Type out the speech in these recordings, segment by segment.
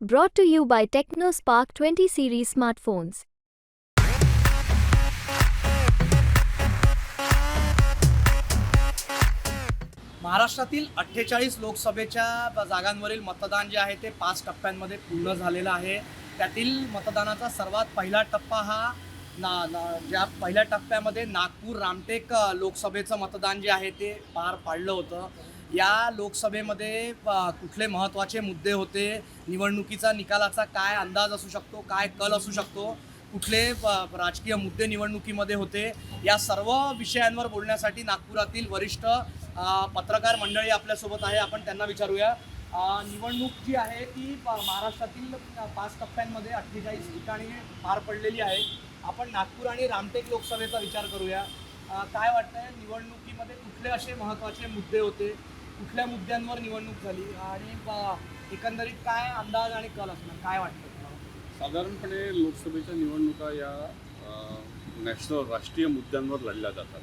Brought to you by TechnoSpark 20 series smartphones. महाराष्ट्रातील अठ्ठेचाळीस लोकसभेच्या जागांवरील मतदान जे आहे ते पाच टप्प्यांमध्ये पूर्ण झालेलं आहे त्यातील मतदानाचा सर्वात पहिला टप्पा हा ना ना ज्या पहिल्या टप्प्यामध्ये नागपूर रामटेक लोकसभेचं मतदान जे आहे ते पार पाडलं होतं या लोकसभेमध्ये कुठले महत्त्वाचे मुद्दे होते निवडणुकीचा निकालाचा काय अंदाज असू शकतो काय कल असू शकतो कुठले राजकीय मुद्दे निवडणुकीमध्ये होते या सर्व विषयांवर बोलण्यासाठी नागपुरातील वरिष्ठ पत्रकार मंडळी आपल्यासोबत आहे आपण त्यांना विचारूया. निवडणूक जी आहे ती महाराष्ट्रातील पाच टप्प्यांमध्ये अठ्ठेचाळीस ठिकाणी पार पडलेली आहे. आपण नागपूर आणि रामटेक लोकसभेचा विचार करूया. काय वाटतंय निवडणुकीमध्ये कुठले असे महत्त्वाचे मुद्दे होते? कुठल्या मुद्द्यांवर निवडणूक झाली? आणि एकंदरीत काय अंदाज आणि कल असणार? काय वाटतं साधारणपणे लोकसभेच्या निवडणुका या नॅशनल राष्ट्रीय मुद्द्यांवर लढल्या जातात.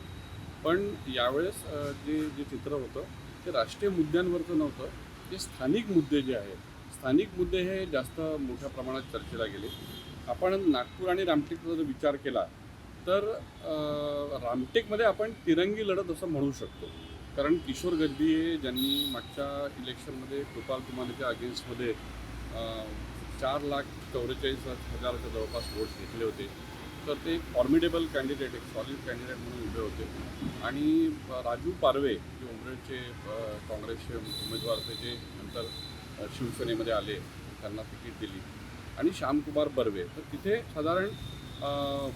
पण यावेळेस जे जे चित्र होतं ते राष्ट्रीय मुद्द्यांवरचं नव्हतं. ते स्थानिक मुद्दे जे आहेत स्थानिक मुद्दे हे जास्त मोठ्या प्रमाणात चर्चेला गेले. आपण नागपूर आणि रामटेकचा जर विचार केला तर रामटेकमध्ये आपण तिरंगी लढत असं म्हणू शकतो. कारण किशोर गजबीये ज्यांनी मागच्या इलेक्शनमध्ये कृपाल कुमारच्या अगेन्स्टमध्ये चार लाख चौवेचाळीस हजाराच्या जवळपास वोट्स घेतले होते. तर ते फॉर्मिडेबल कॅन्डिडेट एक सॉलिड कॅन्डिडेट म्हणून उभे होते. आणि राजू पारवे जे उमरेडचे काँग्रेसचे उमेदवार होते जे नंतर शिवसेनेमध्ये आले त्यांना तिकीट दिली. आणि श्यामकुमार बर्वे. तर तिथे साधारण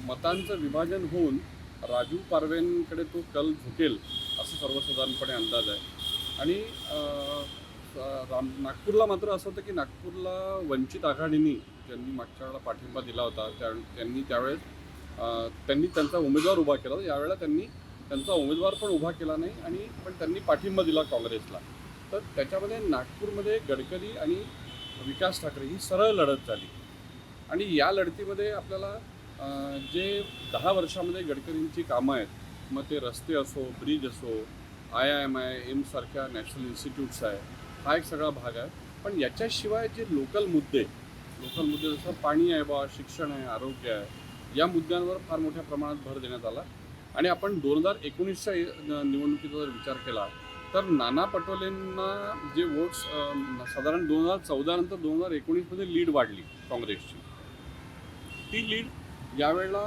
मतांचं विभाजन होऊन राजू पारवेंकडे तो कल झुकेल असं सर्वसाधारणपणे अंदाज आहे. आणि राम नागपूरला मात्र असं होतं की नागपूरला वंचित आघाडीनी ज्यांनी मागच्या वेळेला पाठिंबा दिला होता त्या त्यांनी त्यावेळेस त्यांनी त्यांचा उमेदवार उभा केला. यावेळेला त्यांनी त्यांचा उमेदवार पण उभा केला नाही आणि पण त्यांनी पाठिंबा दिला काँग्रेसला. तर त्याच्यामध्ये नागपूरमध्ये गडकरी आणि विकास ठाकरे ही सरळ लढत झाली. आणि या लढतीमध्ये आपल्याला जे दहा वर्षामध्ये गडकरींची कामं आहेत मग ते रस्ते असो ब्रिज असो आय आय एम आय एम्ससारख्या नॅशनल इन्स्टिट्यूट्स आहे हा एक सगळा भाग आहे. पण याच्याशिवाय जे लोकल मुद्दे लोकल मुद्दे जसं पाणी आहे बा शिक्षण आहे आरोग्य आहे या मुद्द्यांवर फार मोठ्या प्रमाणात भर देण्यात आला. आणि आपण दोन हजार एकोणीसच्या निवडणुकीचा जर विचार केला तर नाना पटोलेंना जे वोट्स साधारण दोन हजार चौदानंतर दोन हजार एकोणीसमध्ये लीड वाढली काँग्रेसची. ती लीड यावेळेला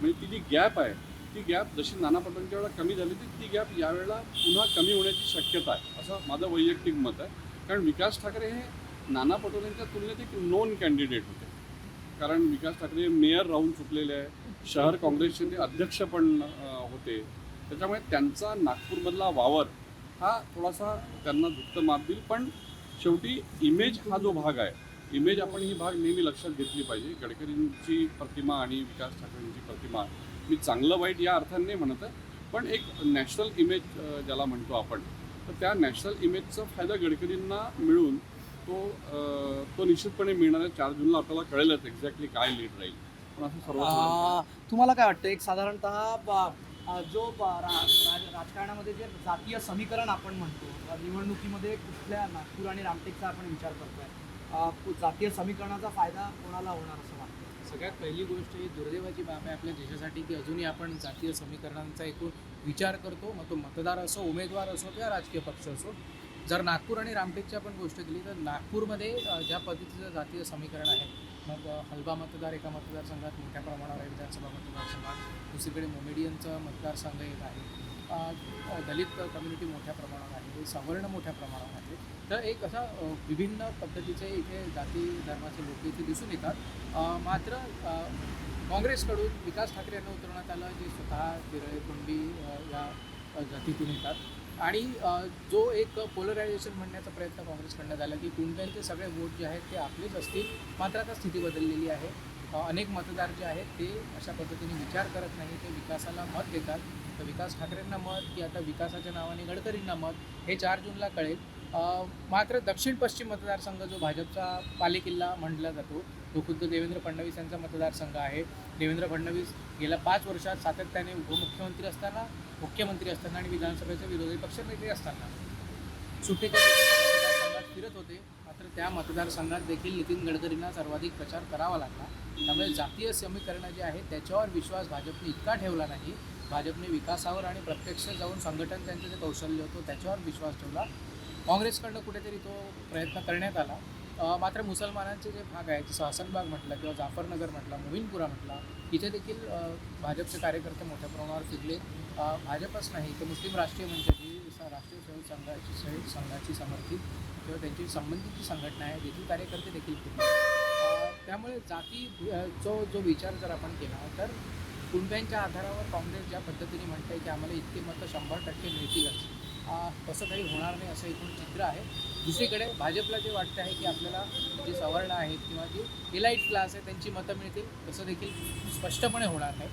म्हणजे ती जी गॅप आहे ती गॅप जशी नाना पटोलेंच्या वेळेला कमी झाली ती ती गॅप यावेळेला पुन्हा कमी होण्याची शक्यता आहे असं माझं वैयक्तिक मत आहे. कारण विकास ठाकरे हे नाना पटोलेंच्या तुलनेत एक नोन कॅन्डिडेट होते. कारण विकास ठाकरे मेयर राहून चुकलेले आहे शहर काँग्रेसचे ते अध्यक्ष पण होते. त्याच्यामुळे त्यांचा नागपूरमधला वावर हा थोडासा त्यांना झुकतं माप देईल पण शेवटी इमेज हा जो भाग आहे इमेज आपण ही भाग नेहमी लक्षात घेतली पाहिजे. गडकरींची प्रतिमा आणि विकास ठाकरेंची प्रतिमा मी चांगलं वाईट या अर्थाने नाही म्हणत आहे पण एक नॅशनल इमेज ज्याला म्हणतो आपण तर त्या नॅशनल इमेजचा फायदा गडकरींना मिळून तो तो निश्चितपणे मिळणार आहे. चार जूनला आपल्याला कळेलच एक्झॅक्टली काय लीड राहील. पण असं सर्व तुम्हाला काय वाटतं? एक साधारणतः जो राजकारणामध्ये जे जातीय समीकरण आपण म्हणतो निवडणुकीमध्ये कुठल्या नागपूर आणि रामटेकचा आपण विचार करतोय? जातीय समीकरणाचा फायदा कोणाला होणार असं वाटतं? सगळ्यात पहिली गोष्ट ही दुर्दैवाची बाब आहे आपल्या देशासाठी की अजूनही आपण जातीय समीकरणांचा एकूण विचार करतो मग तो मतदार असो उमेदवार असो किंवा राजकीय पक्ष असो. जर नागपूर आणि रामटेकची आपण गोष्ट केली तर नागपूरमध्ये ज्या पद्धतीचं जातीय समीकरण आहे मग हलबा मतदार एका मतदारसंघात मोठ्या प्रमाणावर आहे विधानसभा मतदारसंघात. दुसरीकडे मोमेडियनचा मतदारसंघ येत आहे. दलित कम्युनिटी मोठ्या प्रमाणावर आहे म्हणजे सवर्ण मोठ्या प्रमाणावर आहे. तर एक असा विभिन्न पद्धतीचे इथे जाती धर्माचे लोक इथे दिसून येतात. मात्र काँग्रेसकडून विकास ठाकरे यांना उतरवण्यात आलं जे स्वतः बिरळे कुंडी या जातीतून येतात. आणि जो एक पोलरायझेशन म्हणण्याचा प्रयत्न काँग्रेसकडनं झाला की कुंड्यांचे सगळे वोट जे आहेत ते आपलेच असतील मात्र आता स्थिती बदललेली आहे. अनेक मतदार जे आहेत ते अशा पद्धतीने विचार करत नाही ते विकासाला मत देतात. तर विकास ठाकरेंना मत की आता विकासाच्या नावाने गडकरींना मत हे चार जूनला कळेल. मात्र दक्षिण पश्चिम मतदारसंघ जो भाजपचा पालेकिल्ला म्हटला जातो तो खुद्द देवेंद्र फडणवीस यांचा मतदारसंघ आहे. देवेंद्र फडणवीस गेल्या पाच वर्षात सातत्याने उपमुख्यमंत्री असताना मुख्यमंत्री असताना आणि विधानसभेचे विरोधी पक्षनेते असताना सुट्टीच्या मतदारसंघात फिरत होते. मात्र त्या मतदारसंघात देखील नितीन गडकरींना सर्वाधिक प्रचार करावा लागला. त्यामुळे जातीय समीकरणं जे आहे त्याच्यावर विश्वास भाजपने इतका ठेवला नाही. भाजपने विकासावर आणि प्रत्यक्ष जाऊन संघटन त्यांचं जे कौशल्य होतं त्याच्यावर विश्वास ठेवला. काँग्रेसकडनं कुठेतरी तो प्रयत्न करण्यात आला. मात्र मुसलमानांचे जे भाग आहेत जसं हसनबाग म्हटलं किंवा जाफरनगर म्हटला मोहिनपुरा म्हटला इथे देखील भाजपचे कार्यकर्ते मोठ्या प्रमाणावर फिरले. भाजपच नाही तर मुस्लिम राष्ट्रीय म्हणजे मंचाची राष्ट्रीय स्वयं संघाची स्वयं संघाची समर्थित किंवा त्यांची संबंधित जी संघटना आहे तेथील कार्यकर्ते देखील फिरले. त्यामुळे जाती जो जो विचार जर आपण केला तर कुणब्यांच्या आधारावर काँग्रेस ज्या पद्धतीने म्हणते की आम्हाला इतके मतं शंभर टक्के मिळतीलच. तसं काही होणार नाही असं एकूण चित्र आहे. दुसरीकडे भाजपला जे वाटतं आहे की आपल्याला जे सवर्ण आहेत किंवा जे इलाईट क्लास आहे त्यांची मतं मिळतील तसं देखील स्पष्टपणे होणार नाही.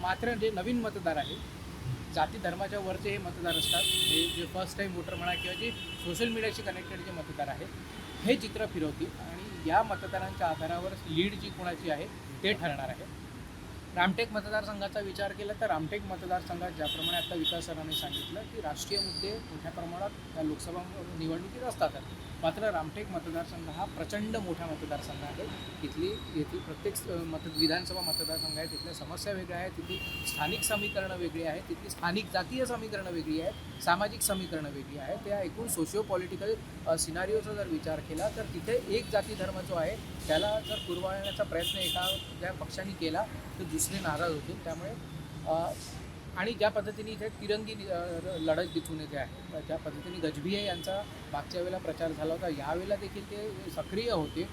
मात्र जे नवीन मतदार आहेत जाती धर्माच्या वरचे हे मतदार असतात. हे जे फर्स्ट टाईम वोटर म्हणा किंवा जे सोशल मीडियाशी कनेक्टेड जे मतदार आहेत हे चित्र फिरवतील. आणि या मतदारांच्या आधारावर लीड जी कोणाची आहे ते ठरणार आहे. रामटेक मतदारसंघाचा विचार केला तर रामटेक मतदारसंघात ज्याप्रमाणे आता विकास सरांनी सांगितलं की राष्ट्रीय मुद्दे मोठ्या प्रमाणात त्या लोकसभा निवडणुकीत असतात मात्र रामटेक मतदारसंघ हा प्रचंड मोठा मतदारसंघ आहे. तिथली येथील प्रत्येक मत विधानसभा मतदारसंघ आहे. तिथल्या समस्या वेगळ्या आहेत. तिथली स्थानिक समीकरणं वेगळी आहेत. तिथली स्थानिक जातीय समीकरणं वेगळी आहेत. सामाजिक समीकरणं वेगळी आहेत. त्या एकूण सोशिओ पॉलिटिकल सिनारिओचा जर विचार केला तर तिथे एक जाती धर्म जो आहे त्याला जर पुरवण्याचा प्रयत्न एका पक्षाने केला तर दुसरे नाराज होतील. त्यामुळे आणि ज्या पद्धतीने इथे तिरंगी लढत दिसून येते आहे ज्या पद्धतीने गजभिये यांचा मागच्या वेळेला प्रचार झाला होता यावेळेला देखील ते सक्रिय होते.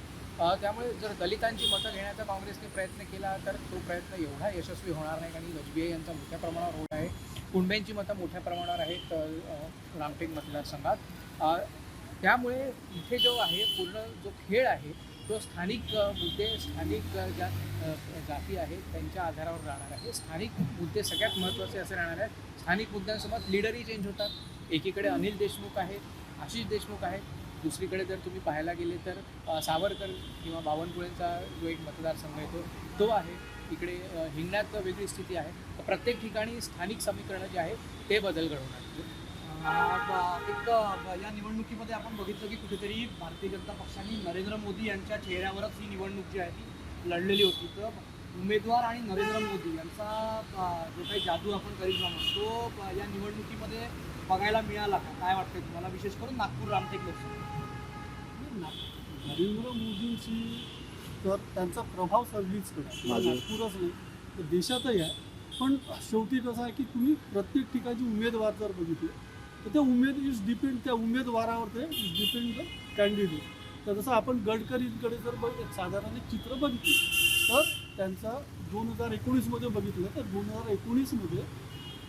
त्यामुळे जर दलितांची मतं घेण्याचा काँग्रेसने प्रयत्न केला तर तो प्रयत्न एवढा यशस्वी होणार नाही कारण गजभिये यांचा मोठ्या प्रमाणावर होत आहे. कुंडेंची मतं मोठ्या प्रमाणावर आहेत रामटेक मतदारसंघात. त्यामुळे इथे जो आहे पूर्ण जो खेळ आहे तो स्थानिक मुद्दे स्थानिक ज्या जाती आहेत त्यांच्या आधारावर राहणार आहे. स्थानिक मुद्दे सगळ्यात महत्त्वाचे असे राहणार आहेत. स्थानिक मुद्द्यांसोबत लिडरही चेंज होतात. एकीकडे अनिल देशमुख आहेत आशिष देशमुख आहेत दुसरीकडे जर तुम्ही पाहायला गेले तर सावरकर किंवा बावनकुळेंचा जो एक मतदारसंघ आहे तो तो आहे. इकडे हिंगण्यात वेगळी स्थिती आहे. प्रत्येक ठिकाणी स्थानिक समीकरणं जे आहे ते बदल घडवणार एक या निवडणुकीमध्ये आपण बघितलं की कुठेतरी भारतीय जनता पक्षाने नरेंद्र मोदी यांच्या चेहऱ्यावरच ही निवडणूक जी आहे ती लढलेली होती. तर उमेदवार आणि नरेंद्र मोदी यांचा जो काही जादू आपण करिश्मा म्हणतो तो या निवडणुकीमध्ये बघायला मिळाला का? काय वाटतंय तुम्हाला? विशेष करून नागपूर रामटेक लोकसभा. नरेंद्र मोदींची तर त्यांचा प्रभाव सर्वीच कडे माझं- नागपूरच नाही तर देशातही आहे. पण शेवटी कसं आहे की तुम्ही प्रत्येक ठिकाणी उमेदवार जर बघितले तर त्या उमेद इज डिपेंड त्या उमेदवारावर ते डिपेंड द कॅन्डिडेट तर जसं आपण गडकरींकडे जर बघ साधारण एक चित्र बघितलं तर त्यांचा दोन हजार एकोणीसमध्ये बघितलं तर दोन हजार एकोणीसमध्ये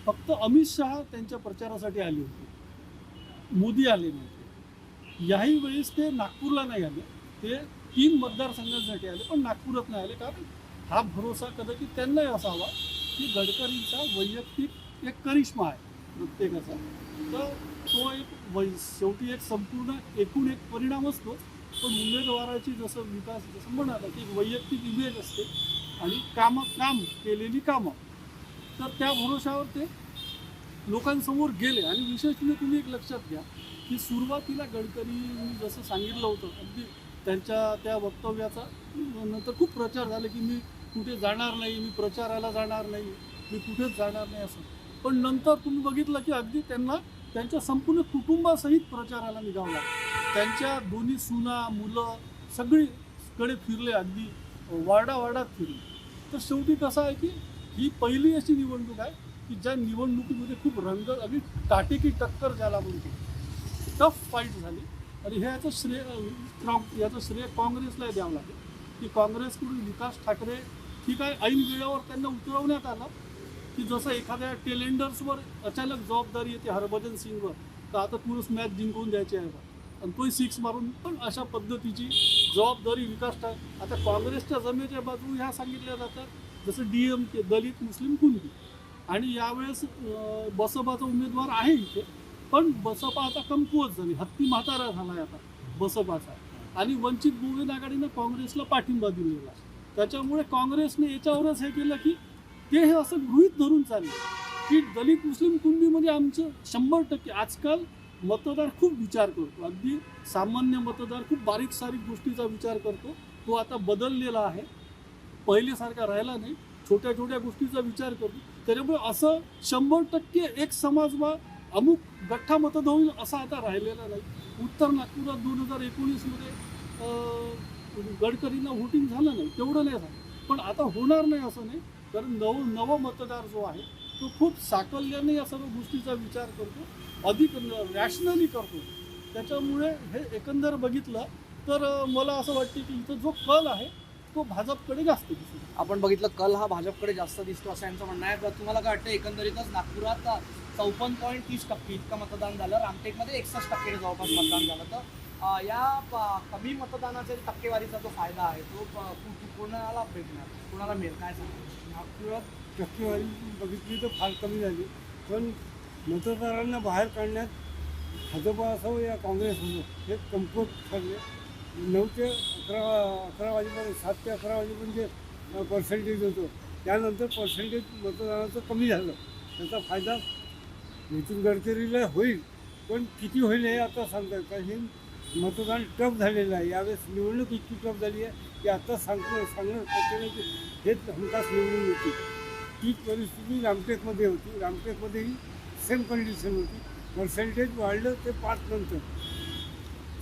फक्त अमित शहा त्यांच्या प्रचारासाठी आले होते. मोदी आले नव्हते. याही वेळेस ते नागपूरला नाही आले. ते तीन मतदारसंघांसाठी आले पण नागपुरात नाही आले. कारण हा भरोसा कदाचित त्यांनाही असावा की गडकरींचा वैयक्तिक एक करिश्मा आहे प्रत्येकाचा. तर तो एक वै शेवटी एक संपूर्ण एकूण एक परिणाम असतो. पण उमेदवाराची जसं विकास जसं म्हणाला की वैयक्तिक इमेज असते आणि कामं काम केलेली कामं. तर त्या भरोशावर ते लोकांसमोर गेले. आणि विशेष म्हणजे तुम्ही एक लक्षात घ्या की सुरुवातीला गडकरींनी जसं सांगितलं होतं अगदी त्यांच्या त्या वक्तव्याचा नंतर खूप प्रचार झाले की मी कुठे जाणार नाही मी प्रचाराला जाणार नाही मी कुठेच जाणार नाही असं. पण नंतर तुम्ही बघितलं की अगदी त्यांना त्यांच्या संपूर्ण कुटुंबासहित प्रचाराला निघावं लागलं त्यांच्या दोन्ही सुना मुलं सगळीकडे फिरले अगदी वार्डा वार्डात फिरले. तर शेवटी कसं आहे की ही पहिली अशी निवडणूक आहे की ज्या निवडणुकीमध्ये खूप रंग अगदी काटेकी टक्कर ज्याला म्हणतो. टफ फाईट झाली. आणि हे याचं श्रेय याचं श्रेय काँग्रेसला द्यावं लागेल. की काँग्रेसकडून विकास ठाकरे ठीक आहे ऐन वेळेवर त्यांना उतरवण्यात आलं. की जसं एखाद्या टेलेंडर्सवर अचानक जबाबदारी येते हरभजन सिंगवर तर आता तुरंच मॅच जिंकवून द्यायची आहे आणि तोही सिक्स मारून पण अशा पद्धतीची जबाबदारी विकास ठाक आता काँग्रेसच्या जमेच्या बाजू ह्या सांगितल्या जातात जसं डी एम के दलित मुस्लिम कुणबी. आणि यावेळेस बसपाचा उमेदवार आहे इथे पण बसपा आता कमकुवत झाली. हत्ती म्हातारा झाला आहे आता बसपाचा. आणि वंचित बहुजन आघाडीनं काँग्रेसला पाठिंबा दिलेला त्याच्यामुळे काँग्रेसने याच्यावरच हे केलं की ते हे असं गृहित धरून चालले की दलित मुस्लिम कुणबीमध्ये आमचं शंभर टक्के आजकाल मतदार खूप विचार करतो. अगदी सामान्य मतदार खूप बारीक सारीक गोष्टीचा विचार करतो. तो आता बदललेला आहे. पहिलेसारखा राहिला नाही. छोट्या छोट्या गोष्टीचा विचार करतो. त्याच्यामुळे असं शंभर टक्के एक समाज वा अमुक गठ्ठा मतदान होईल असा आता राहिलेला नाही. उत्तर नागपुरात दोन हजार एकोणीसमध्ये गडकरींना व्होटिंग झालं नाही. तेवढं नाही झालं. पण आता होणार नाही असं नाही. तर नव नव मतदार जो आहे तो खूप साकल्याने या सर्व गोष्टीचा विचार करतो अधिक रॅशनली करतो. त्याच्यामुळे हे एकंदर बघितलं तर मला असं वाटतं की इथं जो कल आहे तो भाजपकडे जास्त दिसतो. आपण बघितलं कल हा भाजपकडे जास्त दिसतो असं यांचं म्हणणं आहे. तर तुम्हाला काय वाटतं एकंदरीतच नागपुरात चौपन्न पॉईंट तीस टक्के इतकं मतदान झालं रामटेकमध्ये एकसष्ट टक्के जवळपास मतदान झालं तर या कमी मतदानाच्या टक्केवारीचा जो फायदा आहे तो कोणाला भेटणार? कोणाला मिळेल? काय सांगतो नागपुरात टक्केवारी बघितली तर फार कमी झाली. पण मतदारांना बाहेर काढण्यात भाजपा असो या काँग्रेस असो हे कमकुवत ठरले. नऊ ते अकरा अकरा वाजेपर्यंत सात ते अकरा वाजेपर्यंत जे पर्सेंटेज होतं त्यानंतर पर्सेंटेज मतदानाचं कमी झालं. त्याचा फायदा नितीन गडकरीला होईल. पण किती होईल हे आता सांगता येईल हे मतदान टफ झालेलं आहे. यावेळेस निवडणूक इतकी टफ झाली आहे की आता सांगतो सांगणं शक्य नाही की हेच हमखास निवडून येते तीच परिस्थिती रामटेकमध्ये होती. रामटेकमध्येही सेम कंडिशन होती. पर्सेंटेज वाढलं ते पाच नंतर.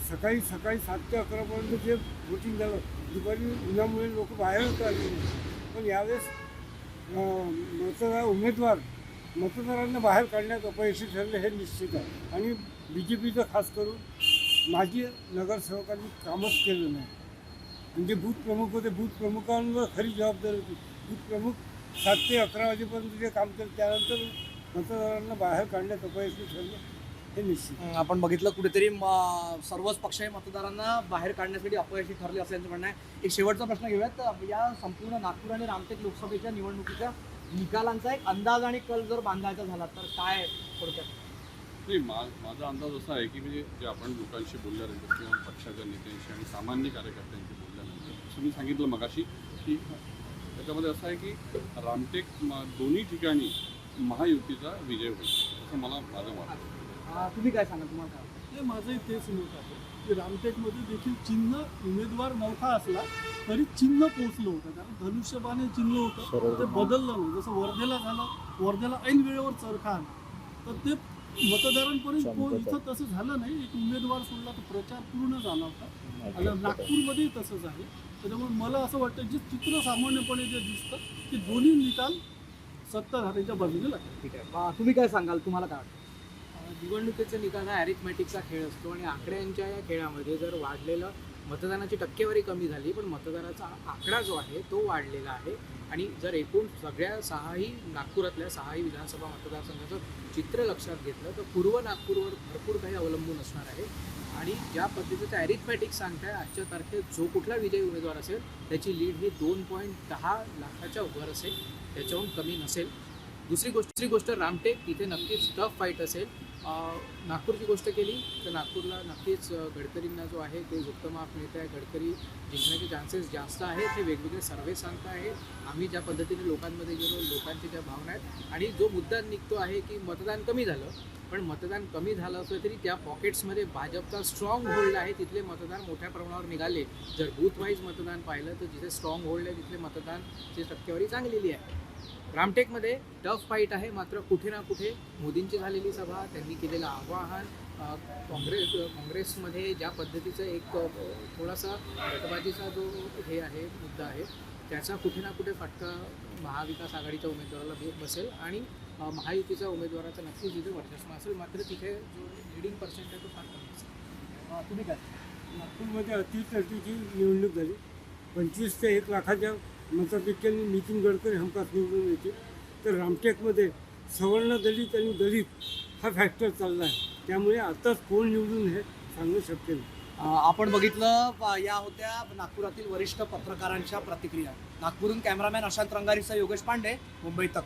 सकाळी सकाळी सात ते अकरापर्यंत जे वोटिंग झालं दुपारी उन्हामुळे लोक बाहेर आले पण यावेळेस मतदार उमेदवार मतदारांना बाहेर काढण्यात अपयशी ठरले हे निश्चित आहे. आणि बी जे पीचं खास करून माझी नगरसेवकांनी कामच केलं नाही. म्हणजे बूथ प्रमुख होते बूथ प्रमुखांवर खरी जबाबदारी होती. बूथ प्रमुख सात ते अकरा वाजेपर्यंत जे काम केलं त्यानंतर मतदारांना बाहेर काढण्यात अपयशी ठरलं हे निश्चित. आपण बघितलं कुठेतरी म- सर्वच पक्षही मतदारांना बाहेर काढण्यासाठी अपयशी ठरले असं म्हणणं आहे. एक शेवटचा प्रश्न घेऊयात. या संपूर्ण नागपूर आणि रामटेक लोकसभेच्या निवडणुकीच्या निकालांचा एक अंदाज आणि कल जर बांधायचा झाला तर काय थोडक्यात? नाही मा माझा अंदाज असा आहे की म्हणजे जे आपण लोकांशी बोलल्यानंतर किंवा पक्षाच्या नेत्यांशी आणि सामान्य कार्यकर्त्यांशी बोलल्यानंतर असं मी सांगितलं मगाशी की त्याच्यामध्ये असं आहे की रामटेक म- दोन्ही ठिकाणी महायुतीचा विजय होईल असं मला माझं. अं, तुम्ही काय सांगा तुम्हाला काय वाटतं? हे माझंही तेच मत आहे की रामटेकमध्ये देखील चिन्ह उमेदवार नौका असला तरी चिन्ह पोचलं होतं कारण धनुष्यबाणे चिन्ह होतं ते बदललं नाही जसं वर्धेला झालं वर्धेला ऐन वेळेवर चरखा आला तर ते मतदारांपर्यंत पोहोच इथं तसं झालं नाही. एक उमेदवार सोडला तर प्रचार पूर्ण झाला होता. आणि नागपूरमध्येही तसंच आहे. त्याच्यामुळे मला असं वाटतं जे चित्र सामान्यपणे जे दिसतं ते दोन्ही निकाल सत्ताधाऱ्यांच्या बाजूने लागतात. ठीक आहे. तुम्ही काय सांगाल? तुम्हाला काय वाटतं? निवडणुकीचा निकाल हा अरिथमॅटिकचा खेळ असतो आणि आकड्यांच्या या खेळामध्ये जर वाढलेलं मतदानाची टक्केवारी कमी झाली पण मतदाराचा आकडा जो आहे तो वाढलेला आहे. आणि जर एकूण सगळ्या सहाही नागपुरातल्या सहाही विधानसभा मतदारसंघाचं चित्र लक्षात घेतलं तर पूर्व नागपूरवर भरपूर काही अवलंबून असणार आहे. आणि ज्या पद्धतीचं ॲरिथमॅटिक सांगताय आजच्या तारखेत जो कुठला विजयी उमेदवार असेल त्याची लीड ही दोन पॉईंट दहा लाखाच्या वर असेल त्याच्याहून कमी नसेल. दुसरी गोष्ट दुसरी गोष्ट रामटेक तिथे नक्कीच टफ फाईट असेल. नागपूरची गोष्ट केली तर नागपूरला नक्कीच गडकरींना जो आहे ते झुकतं माप मिळत आहे. गडकरी जिंकण्याचे चान्सेस जास्त आहेत हे वेगवेगळे सर्वे सांगत आहे. आम्ही ज्या पद्धतीने लोकांमध्ये गेलो लोकांच्या ज्या भावना आहेत आणि जो मुद्दा निघतो आहे की मतदान कमी झालं पण मतदान कमी झालं असलं तरी त्या पॉकेट्समध्ये भाजपचा स्ट्रॉंग होल्ड आहे. तिथले मतदान मोठ्या प्रमाणावर निघाले. जर बूथवाईज मतदान पाहिलं तर जिथे स्ट्रॉंग होल्ड आहे तिथले मतदानची टक्केवारी चांगलेली आहे. रामटेकमध्ये टफ फाईट आहे मात्र कुठे ना कुठे मोदींची झालेली सभा त्यांनी केलेलं आवाहन काँग्रेस काँग्रेसमध्ये ज्या पद्धतीचं एक थोडासा गटबाजीचा जो हे आहे मुद्दा आहे त्याचा कुठे ना कुठे फटका महाविकास आघाडीच्या उमेदवाराला बसेल आणि महायुतीच्या उमेदवाराचा नक्कीच तिथे वर्चस्व असेल मात्र तिथे जो लिडिंग पर्सेंट आहे तो फार कमी असेल. तुम्ही काय? नागपूरमध्ये अतितटीची निवडणूक झाली. पंचवीस ते एक लाखाच्या मताधिक्याने नितीन गडकरी हमखास निवडून येते तर रामटेकमध्ये सवर्ण दलित आणि दलित हा फॅक्टर चालला आहे. त्यामुळे आताच कोण निवडून हे सांगणं शक्य नाही. आपण बघितलं या होत्या नागपुरातील वरिष्ठ पत्रकारांच्या प्रतिक्रिया. नागपूरहून कॅमेरामॅन अशांत रंगारीचा योगेश पांडे मुंबई तक.